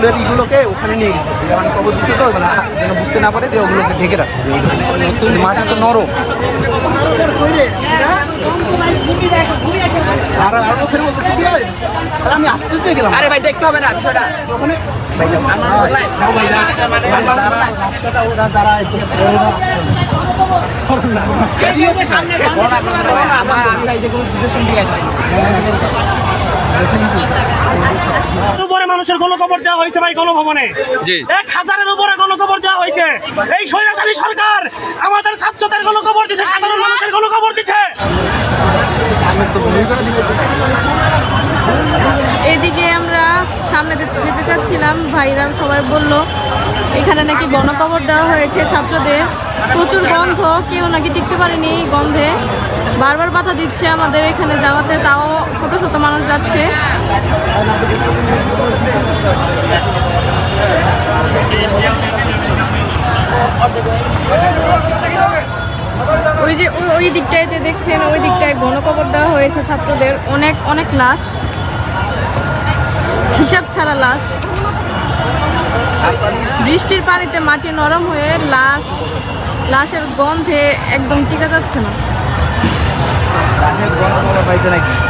ফুলের ইগুলোকে ওখানে নিয়ে গেছে দিয়ে মানে কবর দিচ্ছে তো মানে যেন বুঝতে না পারে যে ওগুলোকে ঢেকে রাখছে মাটি তো নরম আর আরও ফের বলতেছে কি আমি আশ্চর্য গেলাম আরে ভাই দেখতে হবে না বিষয়টা ওখানে রাস্তাটা ওরা দ্বারা একটু মানুষের গণকবর দেওয়া হয়েছে ভাই গণভবনে। জি। এক হাজারের উপরে গণকবর দেওয়া হয়েছে। এই স্বৈরাচারী সরকার আমাদের ছাত্রদের গণকবর দিচ্ছে সাধারণ মানুষের গণকবর দিচ্ছে এদিকে আমরা সামনে যেতে- যেতে চাচ্ছিলাম ভাইরা সবাই বলল এখানে নাকি গণকবর দেওয়া হয়েছে ছাত্রদের। প্রচুর গন্ধ কেউ নাকি টিকতে পারেনি এই গন্ধে। বারবার বাধা দিচ্ছে আমাদের এখানে যাওয়াতে তাও শত শত মানুষ যাচ্ছে। ওই যে ওই- দিকটায় যে দেখছেন, ওই দিকটায় গণকবর দেওয়া হয়েছে ছাত্রদের। অনেক অনেক লাশ। হিসাব ছাড়া লাশ। বৃষ্টির পানিতে মাটি নরম হয়ে লাশ লাশের গন্ধে একদম টিকা যাচ্ছে না। পাইছে নাকি?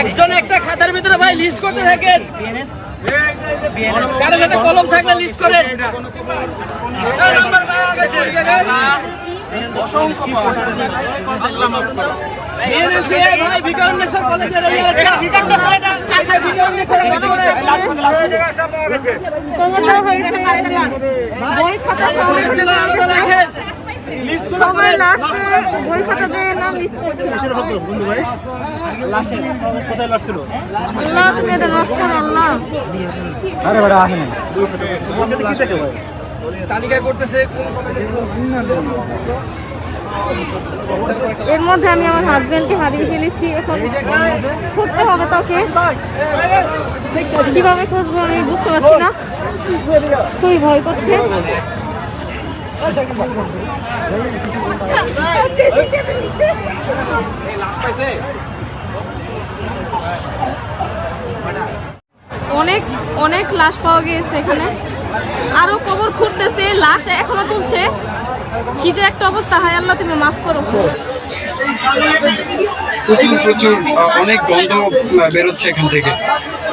একজন একটা খাতার ভিতরে ভাই লিস্ট করতে থাকেন। কারও সাথে কলম থাকলে লিস্ট করেন। ভাই কলেজের বই খাতা সবাই রাখেন। সবাই লাস্টে বই খাতা দিয়ে নাম লিস্ট করছে বন্ধু ভাই? লাশে কোথায় লাশ ছিল? আল্লাহ তুমি এটা মাফ করো আল্লাহ। আরে বড় আসেন। কি থেকে ভাই তালিকা করতেছে এর মধ্যে আমি আমার হাজবেন্ডকে হারিয়ে ফেলেছি। এখন খুঁজতে হবে তাকে। কীভাবে খুঁজবো আমি বুঝতে পারছি না। খুবই ভয় করছে অনেক অনেক লাশ পাওয়া গিয়েছে এখানে। আরও কবর খুঁড়তেছে, লাশ এখনও তুলছে। কি যে একটা অবস্থা, হয় আল্লাহ, তুমি মাফ করো। প্রচুর প্রচুর অনেক গন্ধ বেরোচ্ছে এখান থেকে।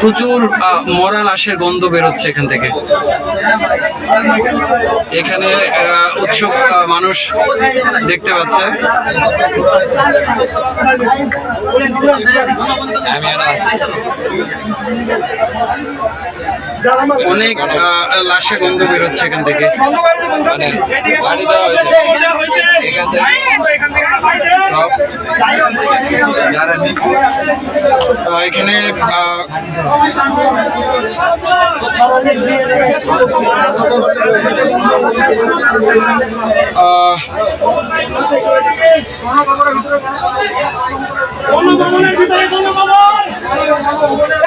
প্রচুর মরা লাশের গন্ধ বেরোচ্ছে এখান থেকে। এখানে উৎসুক মানুষ দেখতে পাচ্ছে। অনেক লাশের গন্ধ বেরোচ্ছে এখান থেকে। আহ, এখানে আহ, গণভবনের ভিতরে গণভবন এই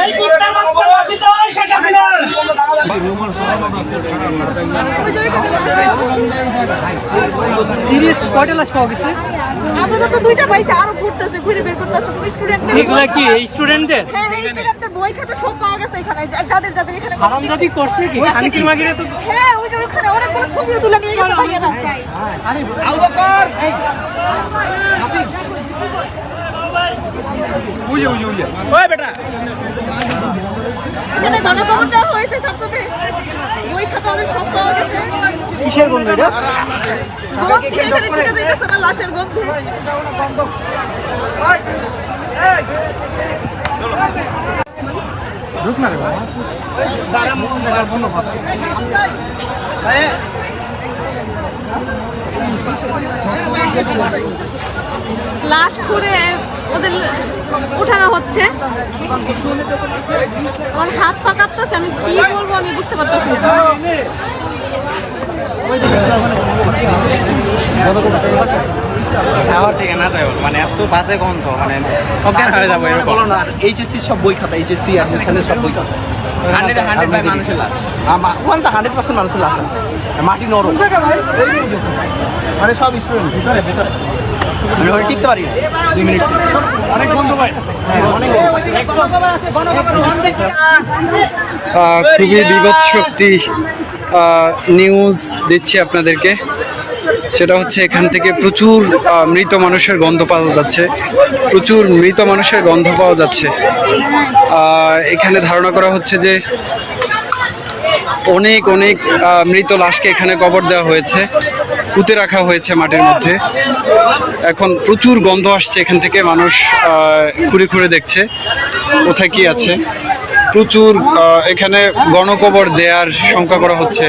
সিরিয়াস কয়টা লাশ পাওয়া গেছে আপাতত দুইটা পাইছে আরও ঘুরতেছে ঘুরে বের করতেছে। স্টুডেন্টদের এগুলা কি এই স্টুডেন্টদের হ্যাঁ এই বই খাতা সব পাওয়া গেছে এখানে। যাদের যাদের এখানে হারামজাদি করছে কি? শান্তি মাগিরে তো হ্যাঁ ওই যে ওখানে অনেকগুলো ছবিও তুলে নিয়ে গেছে ভাইয়ারা আবু বকর! এখানে গণকবর হয়েছে ছাত্রদের। বই খাতা অনেক সব পাওয়া গেছে। কিসের এটা? গন্ধ এখানে ঢুকে যাইতেছে না লাশের গন্ধে। লাশ খুঁড়ে ওদের উঠানো হচ্ছে। আমার হাত পা কাঁপতেছে আমি কি বলব আমি বুঝতে পারতেছি না। শহর থেকে না যাই মানে এত বাজে গন্ধ মানে অজ্ঞান হয়ে যাব বলো না এইচএসসি সব বই খাতা এইচএসসি এসএসএল সব বই খাতা। হান্ড্রেড হান্ড্রেড মানুষের লাশ। ওখান তো হান্ড্রেড পার্সেন্ট মানুষের লাশ আছে। মাটি নরম। মানে সব স্টুডেন্ট ভিতরে ভিতরে। আমি ওই টিকতে পারি দুই মিনিট অনেক বন্ধু ভাই। খুবই বিভৎস একটি নিউজ দিচ্ছি আপনাদেরকে। সেটা হচ্ছে এখান থেকে প্রচুর মৃত মানুষের গন্ধ পাওয়া যাচ্ছে। প্রচুর মৃত মানুষের গন্ধ পাওয়া যাচ্ছে। এখানে ধারণা করা হচ্ছে যে অনেক অনেক মৃত লাশকে এখানে কবর দেওয়া হয়েছে। পুঁতে রাখা হয়েছে মাটির মধ্যে। এখন প্রচুর গন্ধ আসছে এখান থেকে, মানুষ ঘুরে ঘুরে দেখছে। কোথায় কি আছে? প্রচুর এখানে গণকবর দেয়ার শঙ্কা করা হচ্ছে।